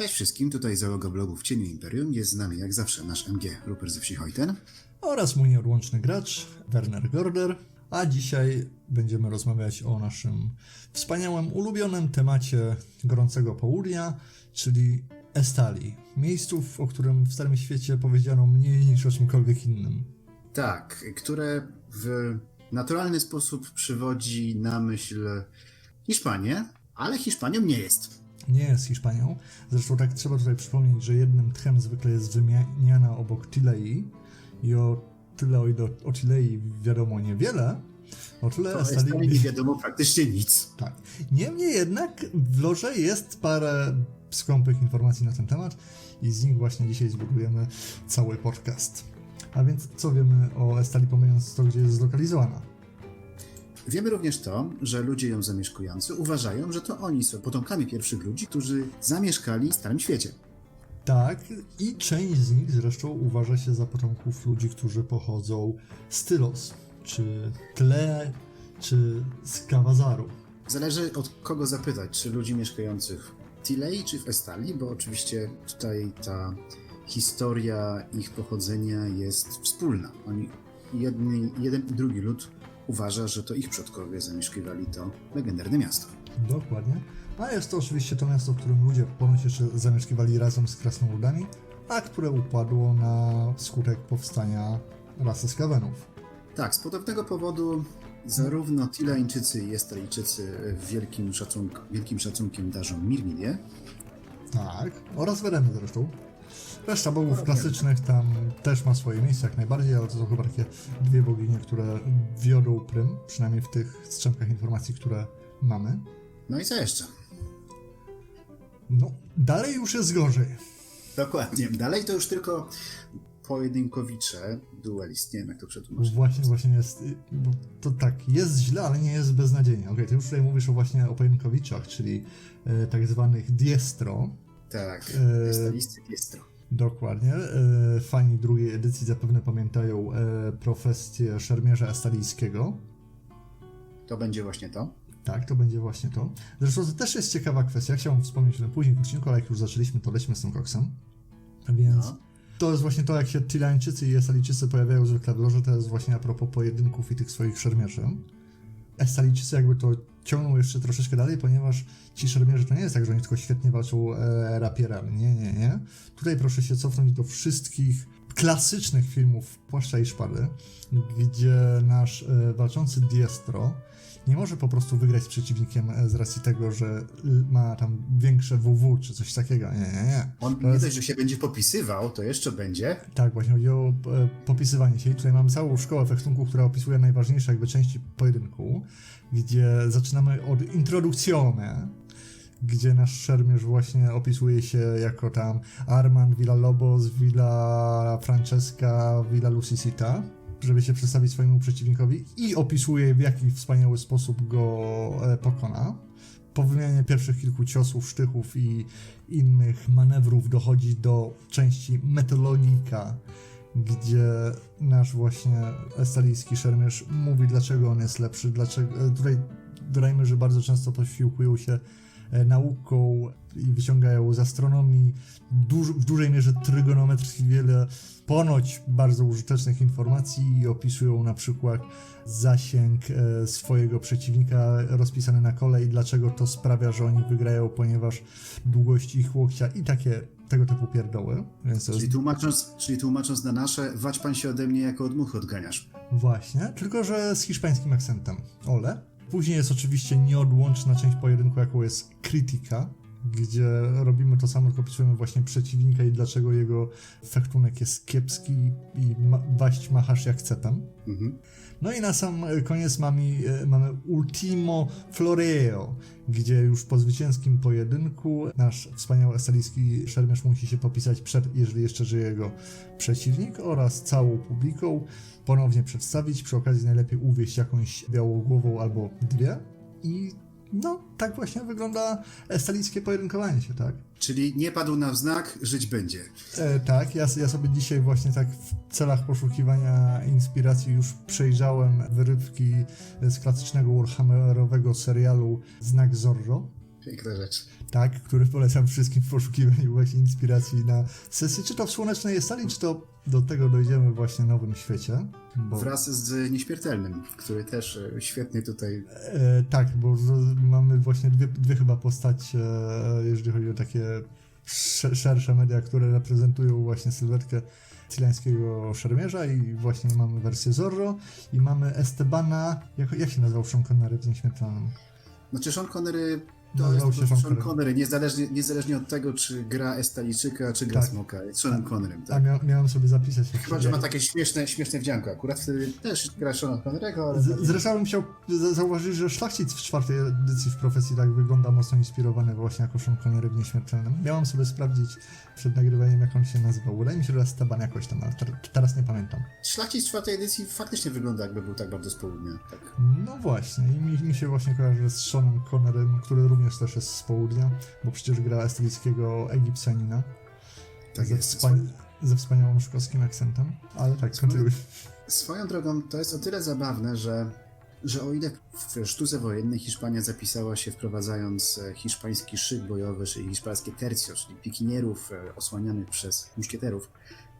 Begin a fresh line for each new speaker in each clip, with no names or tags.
Cześć wszystkim, tutaj załoga blogu w Cieniu Imperium. Jest z nami jak zawsze nasz MG Rupert ze wsi Hojten.
oraz mój nieodłączny gracz Werner Gorder. A dzisiaj będziemy rozmawiać o naszym wspaniałym, ulubionym temacie gorącego południa, czyli Estali. Miejscu, o którym w Starym Świecie powiedziano mniej niż o czymkolwiek innym.
Tak, które w naturalny sposób przywodzi na myśl Hiszpanię, ale Hiszpanią nie jest.
Nie jest Hiszpanią. Zresztą tak trzeba tutaj przypomnieć, że jednym tchem zwykle jest wymieniana obok Tilei i o tyle i do, o Tilei wiadomo niewiele, o tyle. Estali
nie wiadomo praktycznie nic.
Tak. Niemniej jednak w lorze jest parę skąpych informacji na ten temat i z nich właśnie dzisiaj zbudujemy cały podcast. A więc co wiemy o Estali pomijając to, gdzie jest zlokalizowana?
Wiemy również to, że ludzie ją zamieszkujący uważają, że to oni są potomkami pierwszych ludzi, którzy zamieszkali w Starym Świecie.
Tak, i część z nich zresztą uważa się za potomków ludzi, którzy pochodzą z Tylos, czy Tle, czy z Kawazaru.
Zależy od kogo zapytać, czy ludzi mieszkających w Tilei czy w Estali, bo oczywiście tutaj ta historia ich pochodzenia jest wspólna. Oni, jedni, jeden i drugi lud uważa, że to ich przodkowie zamieszkiwali to legendarne miasto.
Dokładnie. A jest to oczywiście to miasto, w którym ludzie ponoć jeszcze zamieszkiwali razem z krasnoludami, a które upadło na skutek powstania rasy skawenów.
Tak, z podobnego powodu zarówno Tileńczycy i Estalijczycy wielkim, szacunk, wielkim szacunkiem darzą Mirmidię,
Tak, oraz Wereny zresztą. Reszta bogów klasycznych tam też ma swoje miejsce jak najbardziej, ale to są chyba takie dwie boginie, które wiodą prym, przynajmniej w tych strzępkach informacji, które mamy.
no i co jeszcze?
No, dalej już jest gorzej.
Dokładnie. Dalej to już tylko pojedynkowicze, duelist, nie wiem jak to przetłumaczyć.
Właśnie, właśnie jest, to tak, jest źle, ale nie jest beznadziejnie. Okej, ty już tutaj mówisz o właśnie o pojedynkowiczach, czyli e, tak zwanych diestro,
Tak,
Eee,
estalisty Diestro.
Dokładnie. E, Fani drugiej edycji zapewne pamiętają e, profesję szermierza estalijskiego.
To będzie właśnie to.
Tak, to będzie właśnie to. Zresztą to też jest ciekawa kwestia. Chciałbym wspomnieć o tym później w odcinku, ale jak już zaczęliśmy, to lećmy z tym koksem. Więc
No.
to jest właśnie to, jak się Chileańczycy i Estalijczycy pojawiają zwykle w loży, to jest właśnie a propos pojedynków i tych swoich szermierzy. Estalijczycy jakby to ciągną jeszcze troszeczkę dalej, ponieważ ci szermierzy to nie jest tak, że oni tylko świetnie walczą e, rapierami. Nie, nie, nie. Tutaj proszę się cofnąć do wszystkich klasycznych filmów Płaszcza i Szpady, gdzie nasz e, walczący Diestro nie może po prostu wygrać z przeciwnikiem e, z racji tego, że y, ma tam większe WW czy coś takiego. Nie, nie, nie.
On nie
jest-
dość, że się będzie popisywał, to jeszcze będzie.
Tak, właśnie chodzi o e, popisywanie się. I tutaj mamy całą szkołę fechtunku, która opisuje najważniejsze jakby części pojedynku, gdzie zaczynamy od introdukcjone, gdzie nasz szermierz właśnie opisuje się jako tam Armand, Villa Lobos, Villa Francesca, Villa Lucisita, żeby się przedstawić swojemu przeciwnikowi i opisuje w jaki wspaniały sposób go e, pokona. Po wymianie pierwszych kilku ciosów, sztychów i innych manewrów dochodzi do części metodologika, gdzie nasz właśnie estalijski szermierz mówi, dlaczego on jest lepszy, dlaczego... e, Tutaj dodajmy, że bardzo często posiłkują się nauką i wyciągają z astronomii duż, w dużej mierze trygonometrii wiele ponoć bardzo użytecznych informacji i opisują na przykład zasięg e, swojego przeciwnika rozpisany na kole i dlaczego to sprawia, że oni wygrają, ponieważ długość ich łokcia i takie tego typu pierdoły. Więc to jest
Czyli tłumacząc, czyli tłumacząc na nasze, wać pan się ode mnie jako od muchy odganiasz.
Właśnie, tylko że z hiszpańskim akcentem. Ole. Później jest oczywiście nieodłączna część pojedynku, jaką jest krytyka, gdzie robimy to samo, tylko opisujemy właśnie przeciwnika i dlaczego jego fechtunek jest kiepski i ma- waść machasz jak cepem.
Mhm.
No i na sam koniec mamy, mamy Ultimo Floreo, gdzie już po zwycięskim pojedynku nasz wspaniały estalijski szermierz musi się popisać przed, jeżeli jeszcze żyje jego przeciwnik oraz całą publiką, ponownie przedstawić, przy okazji najlepiej uwieść jakąś białogłową albo dwie. I no, tak właśnie wygląda estalijskie pojedynkowanie się, tak?
Czyli nie padł nam znak, żyć będzie.
E, tak, ja, ja sobie dzisiaj właśnie tak w celach poszukiwania inspiracji już przejrzałem wyrywki z klasycznego Warhammerowego serialu Znak Zorro.
Piękna rzecz.
tak, który polecam wszystkim w poszukiwaniu właśnie inspiracji na sesji, czy to w Słonecznej Stali, czy to do tego dojdziemy właśnie w Nowym Świecie. Bo,
Wraz z Nieśmiertelnym, który też e, świetnie tutaj
e, tak, bo mamy właśnie dwie, dwie chyba postacie, e, jeżeli chodzi o takie sze- szersze media, które reprezentują właśnie sylwetkę cylańskiego szermierza i właśnie mamy wersję Zorro i mamy Estebana, jak, jak się nazywał Sean Connery w Nieśmiertelnym?
Znaczy Sean Connery to jest
się Sean
Sean Connery, niezależnie, niezależnie od tego, czy gra Estalijczyka, czy gra
Tak.
Smoka. Jest Sean Connerym,
A
tak.
mia, miałem sobie zapisać.
Chyba, że ma takie śmieszne, śmieszne wdzianko. Akurat wtedy też gra Sean Connery'ego, ale...
Z, zresztą bym chciał za- zauważyć, że szlachcic w czwartej edycji w profesji tak wygląda mocno inspirowany właśnie jako Sean Connery w Nieśmiertelnym. Miałem sobie sprawdzić przed nagrywaniem, jak on się nazywał. Wydaje mi się, że Esteban jakoś tam, ale ter- teraz nie pamiętam.
Szlachcic czwartej edycji faktycznie wygląda, jakby był tak bardzo z południa. Tak.
No właśnie, i mi, mi się właśnie kojarzy z Seanem Connerym, który również też jest z południa, bo przecież gra estylickiego Egipcjanina.
Tak
ze,
jest.
wspania- ze wspaniałym szkockim akcentem. Ale tak, kontynuuj.
Swoją drogą to jest o tyle zabawne, że, że o ile w sztuce wojennej Hiszpania zapisała się wprowadzając e, hiszpański szyk bojowy, czyli hiszpańskie tercio, czyli pikinierów e, osłanianych przez muszkieterów,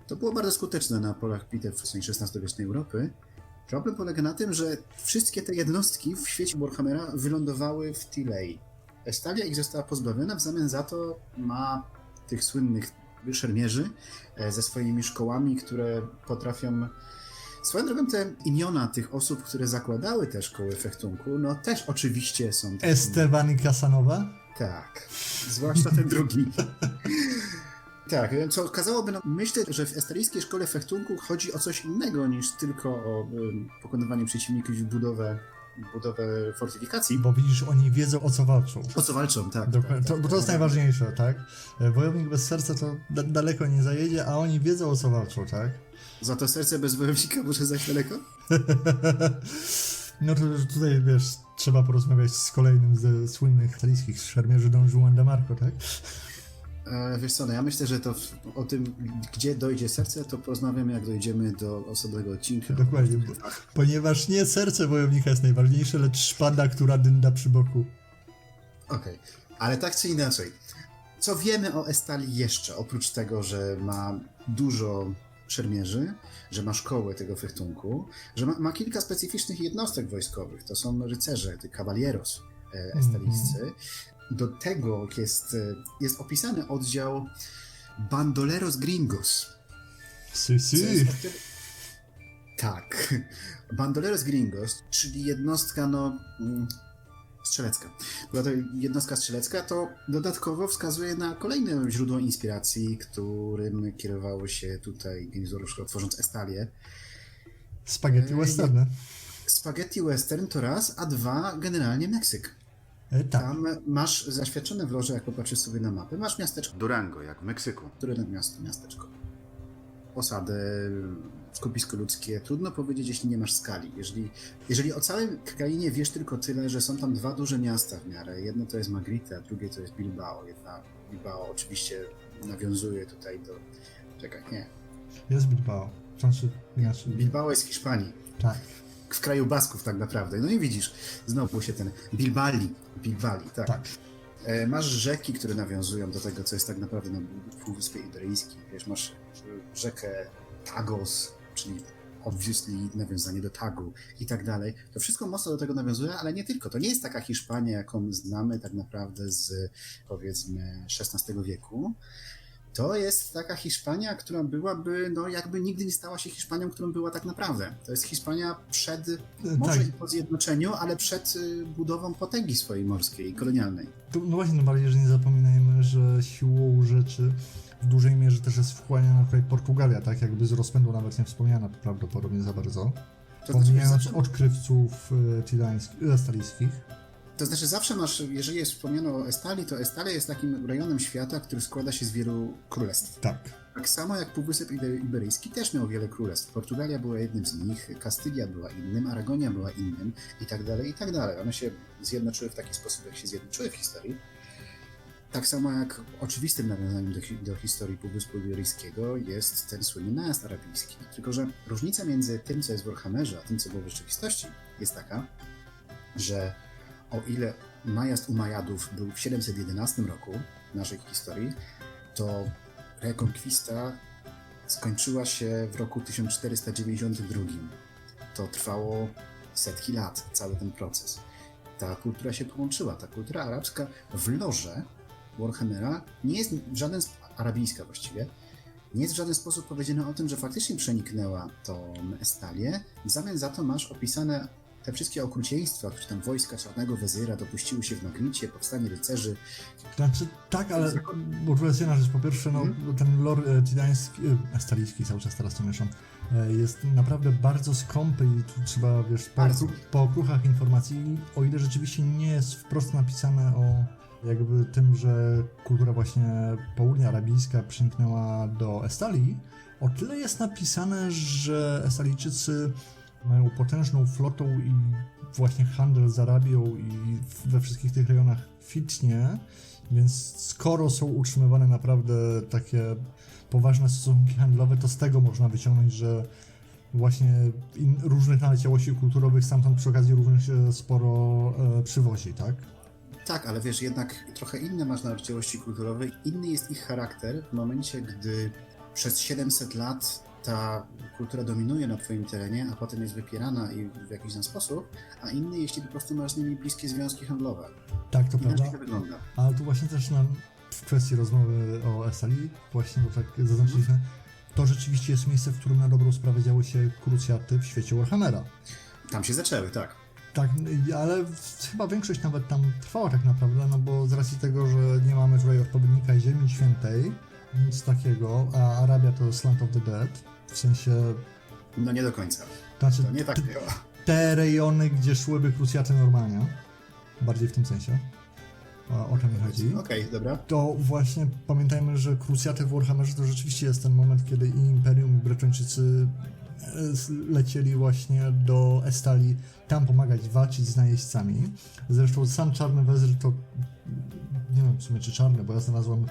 to było bardzo skuteczne na polach bitew w XVI-wiecznej Europy. Problem polega na tym, że wszystkie te jednostki w świecie Warhammera wylądowały w Tilei. Estalia ich została pozbawiona, w zamian za to ma tych słynnych szermierzy e, ze swoimi szkołami, które potrafią Swoją drogą te imiona tych osób, które zakładały te szkoły fechtunku, no też oczywiście są... takimi-
Esteban i Casanova?
Tak, zwłaszcza ten drugi. Tak, co okazałoby nam myśleć, że w estalijskiej szkole fechtunku chodzi o coś innego niż tylko o ym, pokonywanie przeciwników i budowę, budowę fortyfikacji.
Bo widzisz, oni wiedzą o co walczą.
O co walczą, tak.
Dokładnie,
tak,
to,
tak,
bo to jest najważniejsze, tak? E, Wojownik bez serca to da daleko nie zajedzie, a oni wiedzą o co walczą, tak?
Za to serce bez wojownika może zajść daleko?
No to że tutaj, wiesz, trzeba porozmawiać z kolejnym ze słynnych italijskich szermierzy Don Juan de Marco, tak?
Wiesz co, no ja myślę, że to w, o tym, gdzie dojdzie serce, to porozmawiamy, jak dojdziemy do osobnego odcinka.
Dokładnie, bo, ponieważ nie serce wojownika jest najważniejsze, lecz szpada, która dynda przy boku.
Okej, ale tak czy inaczej, co wiemy o Estali jeszcze, oprócz tego, że ma dużo szermierzy, że ma szkołę tego fechtunku, że ma, ma kilka specyficznych jednostek wojskowych, to są rycerze, ty caballeros e, estalijscy. Do tego jest, e, jest opisany oddział Bandoleros Gringos,
Si, si.
Tak. Bandoleros Gringos, czyli jednostka, no. mm, Strzelecka. Była to jednostka strzelecka, to dodatkowo wskazuje na kolejne źródło inspiracji, którym kierowało się tutaj Genizoruszko, tworząc Estalię.
Spaghetti
Ej,
westerne.
Spaghetti western to raz, a dwa generalnie Meksyk.
E, tak.
Tam masz zaświadczone w loże, jak popatrzysz sobie na mapę, masz miasteczko Durango, jak w Meksyku. Które miasto, miasteczko? Osadę, skupisko ludzkie. Trudno powiedzieć, jeśli nie masz skali. Jeżeli, jeżeli o całym krainie wiesz tylko tyle, że są tam dwa duże miasta w miarę. Jedno to jest Magritte, a drugie to jest Bilbao. Jedna Bilbao oczywiście nawiązuje tutaj do... Czekaj, nie.
Jest Bilbao. Znaczy, inaczej.
Bilbao jest w Hiszpanii.
Tak.
W kraju Basków tak naprawdę. No i widzisz, znowu się ten Bilbali, Bilbali, tak.
Tak.
E, Masz rzeki, które nawiązują do tego, co jest tak naprawdę na Półwyspie Iberyjskim. Wiesz, masz e, rzekę Tagos, czyli obviously nawiązanie do Tagu i tak dalej. To wszystko mocno do tego nawiązuje, ale nie tylko. To nie jest taka Hiszpania, jaką znamy tak naprawdę z powiedzmy XVI wieku. To jest taka Hiszpania, która byłaby, no jakby nigdy nie stała się Hiszpanią, którą była tak naprawdę. To jest Hiszpania przed,
E,
może
tak.
i po zjednoczeniu, ale przed y, budową potęgi swojej morskiej i kolonialnej.
No właśnie, no bardziej, że nie zapominajmy, że siłą rzeczy w dużej mierze też jest wchłaniana tutaj Portugalia, tak? Jakby z rozpędu nawet nie wspomniana prawdopodobnie za bardzo.
To znaczy,
Pomijając
zawsze,
odkrywców e, chileńskich, e.
to znaczy zawsze masz, jeżeli jest wspomniano o Estalii, to Estalia jest takim rejonem świata, który składa się z wielu królestw.
Tak.
Tak samo jak Półwysep Ibe- Iberyjski też miał wiele królestw. Portugalia była jednym z nich, Kastylia była innym, Aragonia była innym i tak dalej, i tak dalej. One się zjednoczyły w taki sposób, jak się zjednoczyły w historii. Tak samo jak oczywistym nawiązaniem do, do historii Półwyspu Iberyjskiego jest ten słynny najazd arabijski. Tylko, że różnica między tym, co jest w Warhammerze, a tym, co było w rzeczywistości, jest taka, że o ile najazd Umajadów był w 711 roku naszej historii, to rekonkwista skończyła się w roku 1492. To trwało setki lat, cały ten proces. Ta kultura się połączyła, ta kultura arabska w loże Warhammera nie jest w żaden arabijska właściwie, nie jest w żaden sposób powiedziane o tym, że faktycznie przeniknęła tą Estalię. W zamian za to masz opisane te wszystkie okrucieństwa, które tam wojska Czarnego Wezyra dopuściły się w Nognicie, powstanie rycerzy.
Znaczy, tak, ale jedna rzecz. Po pierwsze, no,
Mhm.
ten lore tidański, e, stalicki, cały czas teraz to mieszam, e, jest naprawdę bardzo skąpy i tu trzeba, wiesz, po, po okruchach informacji, o ile rzeczywiście nie jest wprost napisane o jakby tym, że kultura właśnie południa arabijska przyniknęła do Estalii, o tyle jest napisane, że Estalijczycy mają potężną flotą i właśnie handel z Arabią i we wszystkich tych rejonach fitnie, więc skoro są utrzymywane naprawdę takie poważne stosunki handlowe, to z tego można wyciągnąć, że właśnie in, różnych naleciałości kulturowych stamtąd przy okazji również e, sporo e, przywozi, tak?
Tak, ale wiesz, jednak trochę inne masz naleciałości kulturowe. Inny jest ich charakter w momencie, gdy przez 700 lat ta kultura dominuje na twoim terenie, a potem jest wypierana i w jakiś tam sposób, a inny, jeśli po prostu masz z nimi bliskie związki handlowe.
Tak, to prawda.
Inaczej to wygląda.
Ale tu właśnie też nam w kwestii rozmowy o Esali, właśnie bo tak zaznaczyliśmy, to rzeczywiście jest miejsce, w którym na dobrą sprawę działy się krucjaty w świecie Warhammera.
Tam się zaczęły, tak.
Tak, ale chyba większość nawet tam trwała tak naprawdę, no bo z racji tego, że nie mamy tutaj odpowiednika Ziemi Świętej, nic takiego, a Arabia to jest Land of the Dead, w sensie,
No nie do końca.
znaczy
To nie tak było.
te rejony, gdzie szłyby krucjaty normalnie, bardziej w tym sensie, o, czym mi chodzi.
Okej, dobra.
To właśnie pamiętajmy, że krucjaty w Warhammerze to rzeczywiście jest ten moment, kiedy i Imperium, i Bretończycy e, lecieli właśnie do Estalii tam pomagać walczyć z najeźdźcami. Zresztą sam Czarny Wezyr to nie wiem w sumie czy czarny, bo ja znalazłem,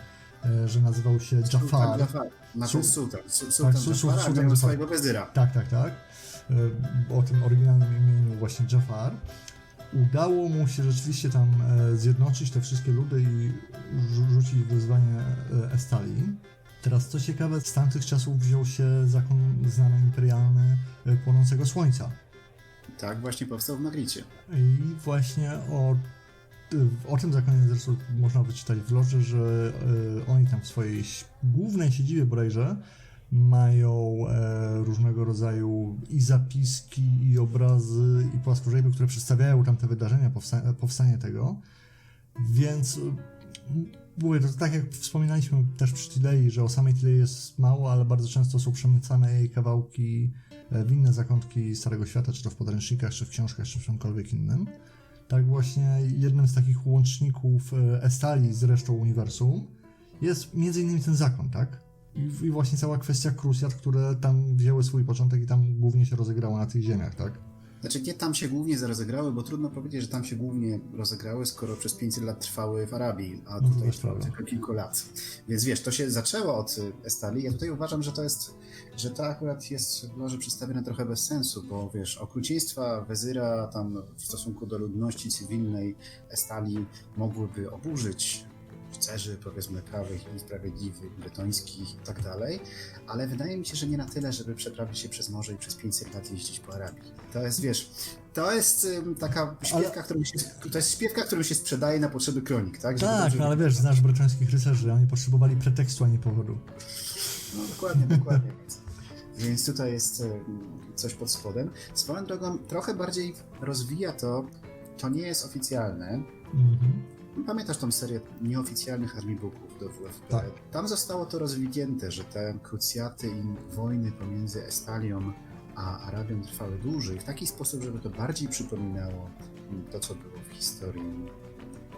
że nazywał się Jafar.
Jafar. Znaczy
Su-
sultan. Su- Sultan
su- su-
Jafar,
sultan
miał swojego wezyra.
Tak, tak, tak. E, O tym oryginalnym imieniu właśnie Jafar. Udało mu się rzeczywiście tam e, zjednoczyć te wszystkie ludy i rzu- rzucić wyzwanie e, Estalii. Teraz co ciekawe, z tamtych czasów wziął się zakon znany imperialny e, płonącego słońca.
Tak, właśnie powstał w Magricie.
I właśnie o, o tym zakonie zresztą można wyczytać w loży, że e, oni tam w swojej głównej siedzibie bodajże mają e, różnego rodzaju i zapiski, i obrazy, i płaskorzeźby, które przedstawiają tam te wydarzenia, powsta- powstanie tego. Więc mówię, to tak jak wspominaliśmy też przy Tilei, że o samej Tilei jest mało, ale bardzo często są przemycane jej kawałki e, w inne zakątki Starego Świata, czy to w podręcznikach, czy w książkach, czy w czymkolwiek innym. Tak właśnie jednym z takich łączników e, Estalii z resztą uniwersum jest między innymi ten zakon, tak? I, I właśnie cała kwestia krucjat, które tam wzięły swój początek i tam głównie się rozegrało na tych ziemiach, tak?
Znaczy nie tam się głównie rozegrały, bo trudno powiedzieć, że tam się głównie rozegrały, skoro przez 500 lat trwały w Arabii, a
No
tutaj trwało
prawda.
tylko kilku lat. Więc wiesz, to się zaczęło od y, Estalii. Ja tutaj uważam, że to jest, że to akurat jest może przedstawione trochę bez sensu, bo wiesz, okrucieństwa Wezyra tam w stosunku do ludności cywilnej Estalii mogłyby oburzyć rycerzy, powiedzmy, prawych i sprawiedliwych, bretońskich i tak dalej, ale wydaje mi się, że nie na tyle, żeby przeprawić się przez morze i przez 500 lat jeździć po Arabii. To jest, wiesz, to jest ym, taka śpiewka, którą się, to jest śpiewka, którą się sprzedaje na potrzeby kronik, tak? Żeby
Tak,
dobrze
ale wiesz, znasz bretońskich rycerzy, oni potrzebowali pretekstu, a nie powodu.
No dokładnie, dokładnie. Więc, tutaj jest coś pod spodem. Swoją drogą trochę bardziej rozwija to, to nie jest oficjalne.
Mhm.
Pamiętasz tą serię nieoficjalnych armibooków do WFP?
Tak.
Tam zostało to rozwinięte, że te krucjaty i wojny pomiędzy Estalią a Arabią trwały dłużej, w taki sposób, żeby to bardziej przypominało to, co było w historii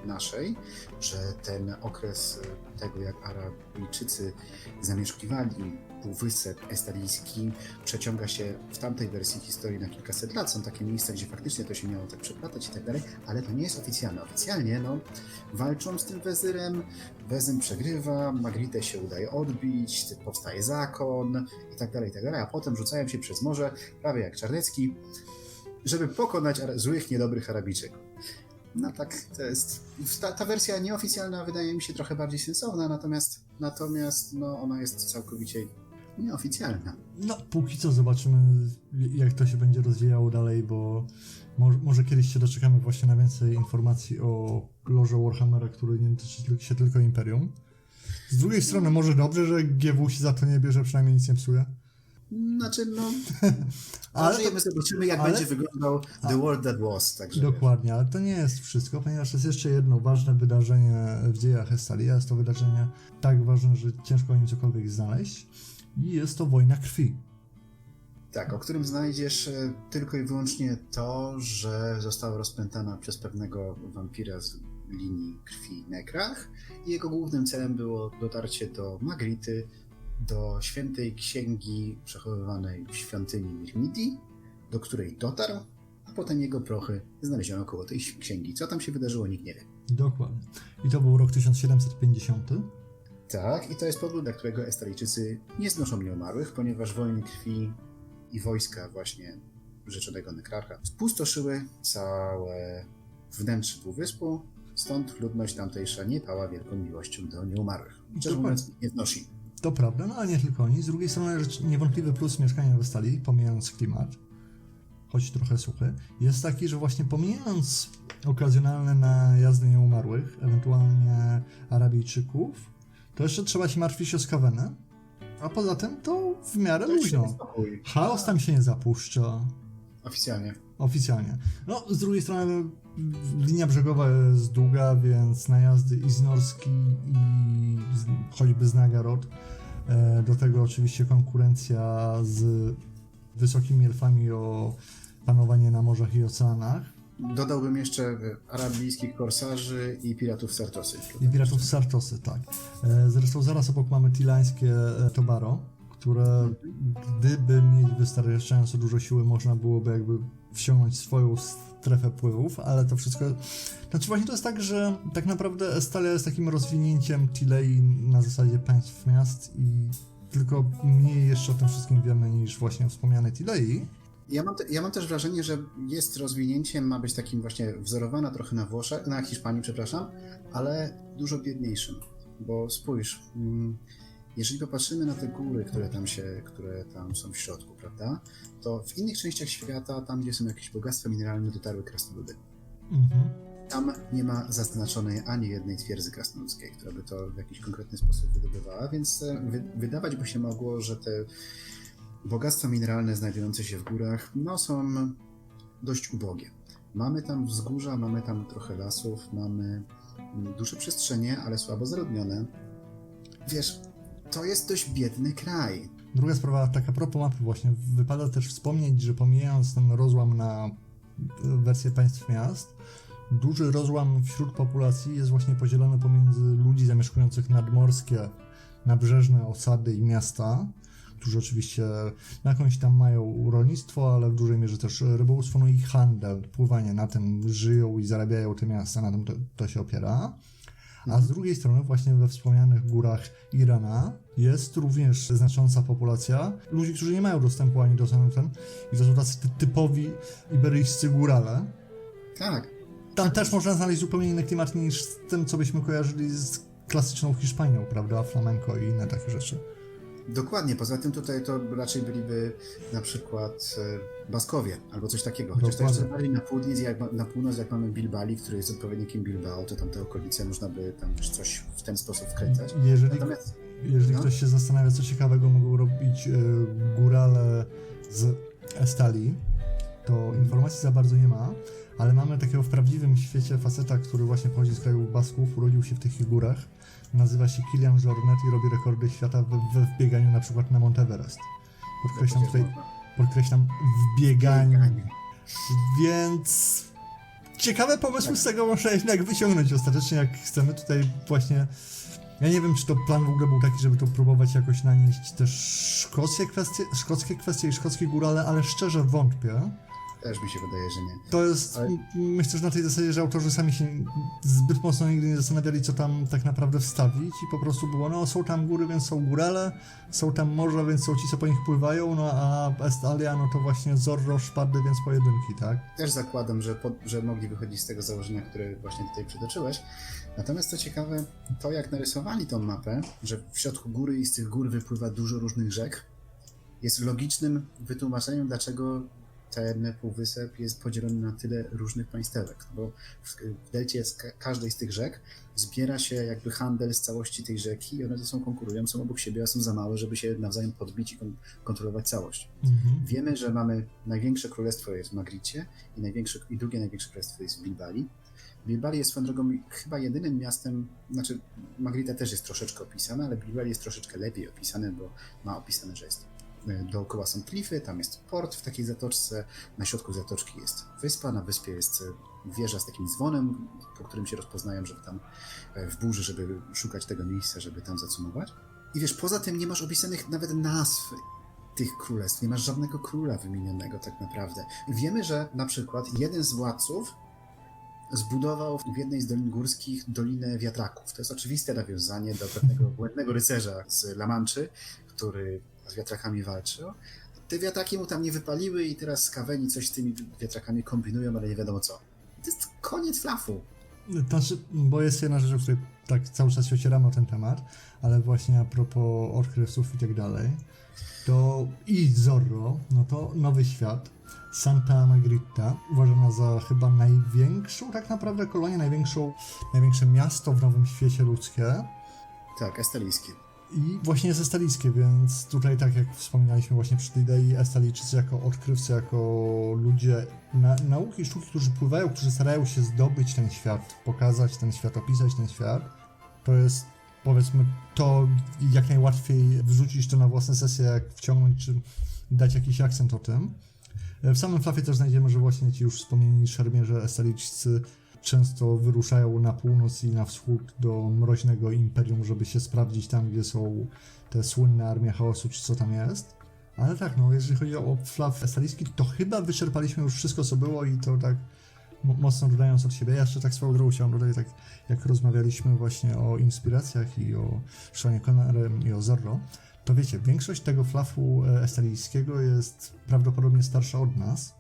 naszej, że ten okres e, tego, jak Arabijczycy zamieszkiwali Półwysep Estalijski, przeciąga się w tamtej wersji historii na kilkaset lat. Są takie miejsca, gdzie faktycznie to się miało tak przeplatać i tak dalej, ale to nie jest oficjalne. Oficjalnie, no, walczą z tym wezyrem, wezem przegrywa, Magritę się udaje odbić, powstaje zakon i tak dalej, i tak dalej, a potem rzucają się przez morze, prawie jak Czarnecki, żeby pokonać złych, niedobrych Arabijczyków. No tak, to jest. Ta, ta wersja nieoficjalna wydaje mi się trochę bardziej sensowna, natomiast natomiast no, ona jest całkowicie nieoficjalna.
No, póki co zobaczymy, jak to się będzie rozwijało dalej, bo może, może kiedyś się doczekamy właśnie na więcej informacji o loże Warhammera, który nie tyczy tylko- się tylko Imperium. Z drugiej strony, może dobrze, że GW się za to nie bierze, przynajmniej nic nie psuje.
Znaczy, no.
Ale to-
zobaczymy, jak
ale-
będzie wyglądał The World That Was. Także
Dokładnie, ale to nie jest wszystko, ponieważ jest jeszcze jedno ważne wydarzenie w dziejach Estalia. Jest to wydarzenie tak ważne, że ciężko o nim cokolwiek znaleźć. I jest to wojna krwi.
Tak, o którym znajdziesz e, tylko i wyłącznie to, że została rozpętana przez pewnego wampira z linii krwi Nekrach i jego głównym celem było dotarcie do Magrity, do świętej księgi przechowywanej w świątyni Mirmidi, do której dotarł, a potem jego prochy znaleziono koło tej księgi. Co tam się wydarzyło, nikt nie wie.
Dokładnie. I to był rok 1750.
Tak, i to jest powód, dla którego Estalijczycy nie znoszą nieumarłych, ponieważ wojny krwi i wojska właśnie rzeczonego nekrarcha spustoszyły całe wnętrze Półwyspu, stąd ludność tamtejsza nie pała wielką miłością do nieumarłych. Szczerze mówiąc, nie znosi.
To prawda, no ale nie tylko oni. Z drugiej strony rzecz, niewątpliwy plus mieszkania w Stali, pomijając klimat, choć trochę suchy, jest taki, że właśnie pomijając okazjonalne najazdy nieumarłych, ewentualnie Arabijczyków, to jeszcze trzeba się martwić o Skawenę, a poza tym to w miarę luźno. Chaos tam się nie zapuszcza.
Oficjalnie.
Oficjalnie. No, z drugiej strony linia brzegowa jest długa, więc najazdy i z Norski, i z, choćby z Nagarod. E, do tego oczywiście konkurencja z wysokimi elfami o panowanie na morzach i oceanach.
Dodałbym jeszcze arabijskich korsarzy i piratów Sartosy.
I piratów Sartosy, tak. E, Zresztą zaraz obok mamy tilańskie e, Tobaro, które gdyby mieć wystarczająco dużo siły, można byłoby jakby wsiągnąć swoją strefę pływów, ale to wszystko... Znaczy właśnie to jest tak, że tak naprawdę Estalia jest takim rozwinięciem Tilei na zasadzie państw miast i tylko mniej jeszcze o tym wszystkim wiemy niż właśnie wspomniane Tilei.
Ja mam, te, ja mam też wrażenie, że jest rozwinięciem, ma być takim właśnie wzorowana trochę na Włoszech, na Hiszpanii, przepraszam, ale dużo biedniejszym. Bo spójrz, mm, jeżeli popatrzymy na te góry, które tam się, które tam są w środku, prawda, to w innych częściach świata, tam gdzie są jakieś bogactwa mineralne, dotarły krasnoludy.
Mhm.
Tam nie ma zaznaczonej ani jednej twierdzy krasnoludzkiej, która by to w jakiś konkretny sposób wydobywała, więc e, wy, wydawać by się mogło, że te bogactwa mineralne znajdujące się w górach no, są dość ubogie. Mamy tam wzgórza, mamy tam trochę lasów, mamy mm, duże przestrzenie, ale słabo zaludnione. Wiesz, to jest dość biedny kraj.
Druga sprawa, taka propos mapy właśnie, wypada też wspomnieć, że pomijając ten rozłam na e, wersję państw miast, duży rozłam wśród populacji jest właśnie podzielony pomiędzy ludzi zamieszkujących nadmorskie, nabrzeżne osady i miasta, którzy oczywiście na jakąś tam mają rolnictwo, ale w dużej mierze też rybołówstwo, no i handel, pływanie, na tym żyją i zarabiają te miasta, na tym to, to się opiera. A z drugiej strony, właśnie we wspomnianych górach Irana jest również znacząca populacja ludzi, którzy nie mają dostępu ani do ten, i to są tacy ty- typowi iberyjscy górale.
Tak,
Tam też można znaleźć zupełnie inny klimat niż z tym, co byśmy kojarzyli z klasyczną Hiszpanią, prawda? Flamenco i inne takie rzeczy.
Dokładnie, poza tym tutaj to raczej byliby na przykład e, Baskowie albo coś takiego. Chociaż to
Dokładnie.
bardziej na północ, jak, na północ, jak mamy Bilbali, który jest odpowiednikiem Bilbao, to tam te okolice można by tam też coś w ten sposób wkręcać.
Jeżeli,
Natomiast
jeżeli
no.
ktoś się zastanawia, co ciekawego mogą robić e, górale z Estali, to informacji za bardzo nie ma, ale mamy takiego w prawdziwym świecie faceta, który właśnie pochodzi z kraju Basków, urodził się w tych górach. Nazywa się Kilian Jornet i robi rekordy świata we, wbieganiu na przykład na Monteverest. Podkreślam tutaj, podkreślam w bieganiu. Więc ciekawe pomysły z tego można jednak wyciągnąć ostatecznie, jak chcemy tutaj właśnie. Ja nie wiem, czy to plan w ogóle był taki, żeby to próbować jakoś nanieść też szkockie kwestie, szkockie kwestie i szkockie górale, ale szczerze wątpię.
Też mi się wydaje, że nie.
To jest,
Ale-
myślę, że na tej zasadzie, że autorzy sami się zbyt mocno nigdy nie zastanawiali, co tam tak naprawdę wstawić i po prostu było, no są tam góry, więc są górele, są tam morza, więc są ci, co po nich pływają, no a Estalia, no to właśnie Zorro, szpady, więc pojedynki, tak?
Też zakładam, że, po, że mogli wychodzić z tego założenia, które właśnie tutaj przytoczyłeś. Natomiast co ciekawe, to jak narysowali tą mapę, że w środku góry i z tych gór wypływa dużo różnych rzek, jest logicznym wytłumaczeniem, dlaczego ten półwysep jest podzielony na tyle różnych państewek. Bo w, delcie z ka- każdej z tych rzek zbiera się jakby handel z całości tej rzeki i one ze sobą konkurują, są obok siebie, a są za małe, żeby się nawzajem podbić i kon- kontrolować całość.
Mhm.
Wiemy, że mamy największe królestwo jest w Magricie i, największe, i drugie największe królestwo jest w Bilbali. Bilbali jest swoją drogą chyba jedynym miastem, znaczy Magrita też jest troszeczkę opisane, ale Bilbali jest troszeczkę lepiej opisane, bo ma opisane, że jest dookoła są klify, tam jest port w takiej zatoczce, na środku zatoczki jest wyspa, na wyspie jest e, wieża z takim dzwonem, po którym się rozpoznają, żeby tam e, w burzy, żeby szukać tego miejsca, żeby tam zacumować. I wiesz, poza tym nie masz opisanych nawet nazw tych królestw. Nie masz żadnego króla wymienionego tak naprawdę. Wiemy, że na przykład jeden z władców zbudował w jednej z dolin górskich Dolinę Wiatraków. To jest oczywiste nawiązanie do pewnego błędnego rycerza z La Manczy, który z wiatrakami walczył. Te wiatraki mu tam nie wypaliły i teraz skaweni coś z tymi wiatrakami kombinują, ale nie wiadomo co. To jest koniec flafu.
Znaczy, bo jest jedna rzecz, o której tak cały czas się ocieramy o ten temat, ale właśnie a propos odkrywców i tak dalej, to i Zorro, no to Nowy Świat, Santa Margherita, uważana za chyba największą tak naprawdę kolonię, największą, największe miasto w Nowym Świecie ludzkie.
Tak, estalijskie.
I właśnie jest estalijskie, więc tutaj tak jak wspominaliśmy właśnie przy tej idei Estalijczycy jako odkrywcy, jako ludzie na, nauki i sztuki, którzy pływają, którzy starają się zdobyć ten świat, pokazać ten świat, opisać ten świat, to jest powiedzmy to jak najłatwiej wrzucić to na własne sesje, jak wciągnąć czy dać jakiś akcent o tym. W samym flafie też znajdziemy, że właśnie ci już wspomnieni szermierze estalijczycy często wyruszają na północ i na wschód do mroźnego imperium, żeby się sprawdzić tam, gdzie są te słynne armie chaosu, czy co tam jest. Ale tak, no, jeżeli chodzi o flaw estalijski, to chyba wyczerpaliśmy już wszystko, co było i to tak mo- mocno dodając od siebie. Ja jeszcze tak swoją drogą chciałem dodać, tak jak rozmawialiśmy właśnie o inspiracjach i o Seanie Connerem i o Zorro, to wiecie, większość tego flafu e, estalijskiego jest prawdopodobnie starsza od nas,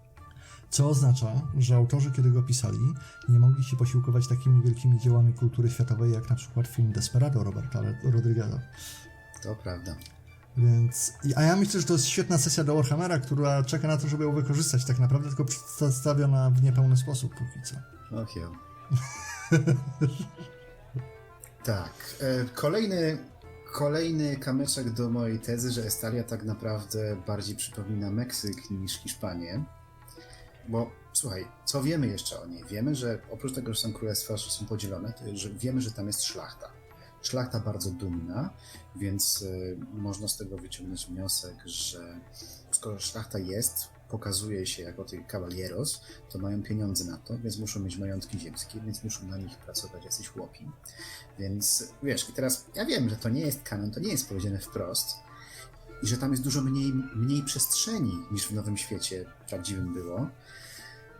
co oznacza, że autorzy, kiedy go pisali, nie mogli się posiłkować takimi wielkimi dziełami kultury światowej, jak na przykład film Desperado Roberta Rodrigueza.
To prawda.
Więc, a ja myślę, że to jest świetna sesja do Warhammera, która czeka na to, żeby ją wykorzystać tak naprawdę, tylko przedstawiona w niepełny sposób póki co.
Och jo. tak. E, kolejny, kolejny kamyczek do mojej tezy, że Estalia tak naprawdę bardziej przypomina Meksyk niż Hiszpanię. Bo słuchaj, co wiemy jeszcze o niej? Wiemy, że oprócz tego, że są królestwa, że są podzielone, to że wiemy, że tam jest szlachta. Szlachta bardzo dumna, więc e, można z tego wyciągnąć wniosek, że skoro szlachta jest, pokazuje się jako tych caballeros, to mają pieniądze na to, więc muszą mieć majątki ziemskie, więc muszą na nich pracować jacyś chłopi. Więc wiesz, i teraz ja wiem, że to nie jest kanon, to nie jest powiedziane wprost i że tam jest dużo mniej, mniej przestrzeni niż w Nowym Świecie prawdziwym było,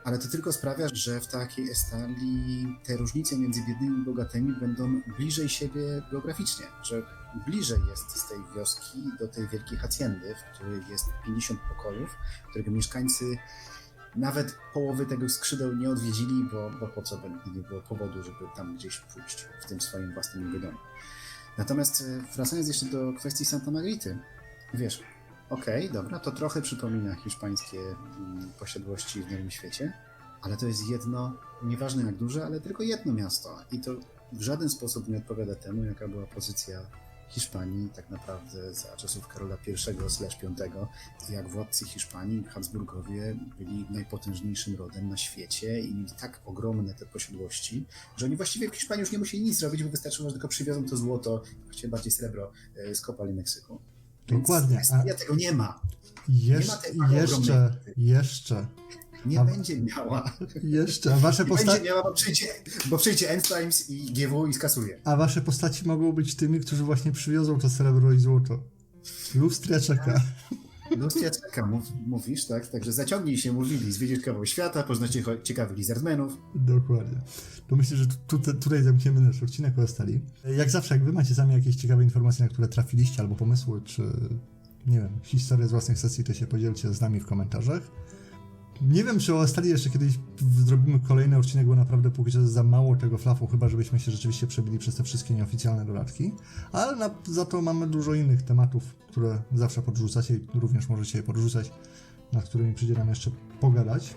ale to tylko sprawia, że w takiej Estalii te różnice między biednymi i bogatymi będą bliżej siebie geograficznie, że bliżej jest z tej wioski do tej wielkiej haciendy, w której jest 50 pokojów, którego mieszkańcy nawet połowy tego skrzydeł nie odwiedzili, bo, bo po co by nie było powodu, żeby tam gdzieś pójść w tym swoim własnym domu. Natomiast e, wracając jeszcze do kwestii Santa Margarity, wiesz, okej, dobra, to trochę przypomina hiszpańskie mm, posiadłości w Nowym Świecie, ale to jest jedno, nieważne jak duże, ale tylko jedno miasto i to w żaden sposób nie odpowiada temu, jaka była pozycja Hiszpanii tak naprawdę za czasów Karola I slash V, jak władcy Hiszpanii, Habsburgowie byli najpotężniejszym rodem na świecie i mieli tak ogromne te posiadłości, że oni właściwie w Hiszpanii już nie musieli nic zrobić, bo wystarczyło, że tylko przywiozą to złoto, właściwie bardziej srebro e, z kopalni Meksyku. Więc
Dokładnie,
Estonia tego nie ma.
Jesz,
ma tej ogromnej
jeszcze, jeszcze,
Nie
A-
będzie miała.
jeszcze, a wasze,
Nie
posta-
będzie miała, bo przyjdzie, bo przyjdzie End Times i GW i skasuje.
a wasze postaci mogą być tymi, którzy właśnie przywiozą to srebro i złoto. Lustria czeka.
Lustia czeka, mów, mówisz, tak? Także zaciągnij się, mówili, zwiedzisz kawał świata, cho- ciekawych lizardmenów.
Dokładnie. To myślę, że tu, tu, tutaj zamkniemy nasz odcinek o Esteli. Jak zawsze, jak wy macie sami jakieś ciekawe informacje, na które trafiliście, albo pomysły, czy nie wiem, historie z własnych sesji, to się podzielcie z nami w komentarzach. Nie wiem, czy o Esteli jeszcze kiedyś zrobimy kolejny odcinek, bo naprawdę póki co za mało tego flafu, chyba żebyśmy się rzeczywiście przebili przez te wszystkie nieoficjalne dodatki. Ale na, za to mamy dużo innych tematów, które zawsze podrzucacie i również możecie je podrzucać, nad którymi przyjdzie nam jeszcze pogadać.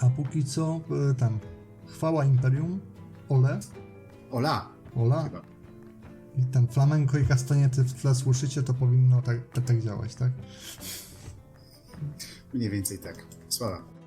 A póki co e, ten. Chwała Imperium, Ole,
Ola!
Ola
Chyba.
i ten flamenko i kastaniety w tle słyszycie, to powinno tak, tak, tak działać, tak?
Mniej więcej tak. Sonra.